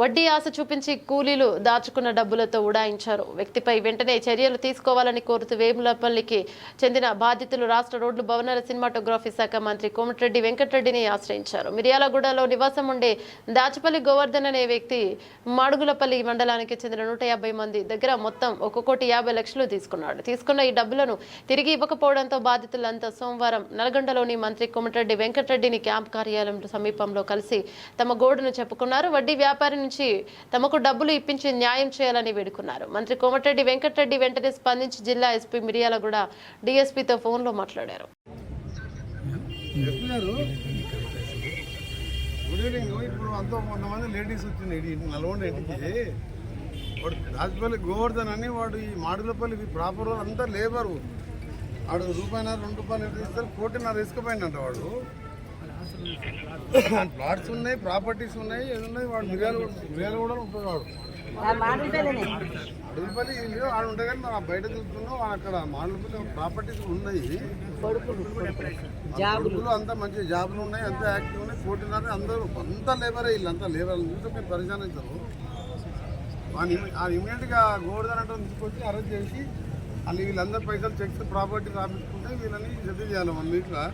వడ్డీ ఆశ చూపించి కూలీలు దాచుకున్న డబ్బులతో ఉడాయించారు. వ్యక్తిపై వెంటనే చర్యలు తీసుకోవాలని కోరుతూ వేములపల్లికి చెందిన బాధితులు రాష్ట్ర రోడ్లు భవనాల సినిమాటోగ్రఫీ శాఖ మంత్రి కోమటిరెడ్డి వెంకటరెడ్డిని ఆశ్రయించారు. మిర్యాలగూడలో నివాసం ఉండే దాచపల్లి గోవర్ధన్ అనే వ్యక్తి మాడుగులపల్లి మండలానికి చెందిన నూట యాభై మంది దగ్గర మొత్తం ఒక కోటి యాభై లక్షలు తీసుకున్నాడు. తీసుకున్న ఈ డబ్బులను తిరిగి ఇవ్వకపోవడంతో బాధితులంతా సోమవారం నల్గొండలోని మంత్రి కోమటిరెడ్డి వెంకటరెడ్డిని క్యాంప్ కార్యాలయం సమీపంలో కలిసి తమ గోడును చెప్పుకున్నారు. వడ్డీ వ్యాపారి నుంచి తమకు డబ్బులు ఇప్పించి న్యాయం చేయాలని వేడుకున్నారు. మంత్రి కోమటిరెడ్డి వెంకటరెడ్డి వెంటనే స్పందించి జిల్లా ఎస్పీ మిర్యాలగూడ డీఎస్పీతో ఫోన్లో మాట్లాడారు. గుడ్ ఈవినింగ్ ఇప్పుడు అంతా కొంతమంది లేడీస్ వచ్చింది నల్గొండ ఇంటికి. వాడు రాజపల్లి గోవర్ధన్ అని వాడు ఈ మాడులపల్లి ప్రాపర్ అంతా లేబరు. వాడు రూపాయిన్నర రెండు రూపాయలు ఎంత ఇస్తారు? కోటిన్నర ఇసుకపోయిందంట వాడు. ప్లాట్స్ ఉన్నాయి ప్రాపర్టీస్ ఉన్నాయి ఏది ఉన్నాయి వాడు మిర్యాలు మిర్యాలు కూడా ఉంటుంది వాడు. అడవిపల్లి ఇల్లు ఆడ ఉంటాయి కానీ మనం బయట చూస్తున్నాం అక్కడ మాడులపల్లి ప్రాపర్టీస్ ఉన్నాయి. కొడుకులు. అంతా మంచి జాబులు ఉన్నాయి అంతా యాక్టివ్ ఉన్నాయి కోటిన్నర అందరూ అంతా లేబరే వీళ్ళు అంతా లేబర్ చూస్తే మీరు అవుతారు ఆ ఇమీడియట్గా గోవర్ధన్ అంటే తీసుకొచ్చి అరెస్ట్ చేసి వాళ్ళు వీళ్ళందరూ పైసలు చెక్స్ ప్రాపర్టీ రాపించుకుంటే వీళ్ళని సెటిల్ చేయాలి వన్ వీక్లో.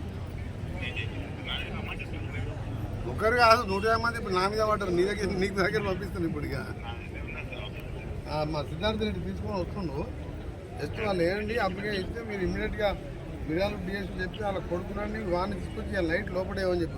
ఒక్కరు కాదు నూట యాభై మంది ఇప్పుడు నా మీద పడ్డారు. నీ దగ్గర నీకు దగ్గర పంపిస్తాను ఇప్పుడు ఇక. మా సిద్ధార్థ రెడ్డి తీసుకొని వస్తుండు. జస్ట్ వాళ్ళు ఏంటి అప్పటికే ఇస్తే మీరు ఇమ్మీడియట్గా మిర్యాల డిఎస్పీ చెప్పి వాళ్ళ కొడుకురండి వాడిని తీసుకొచ్చి లైట్ లోపడేమని చెప్పి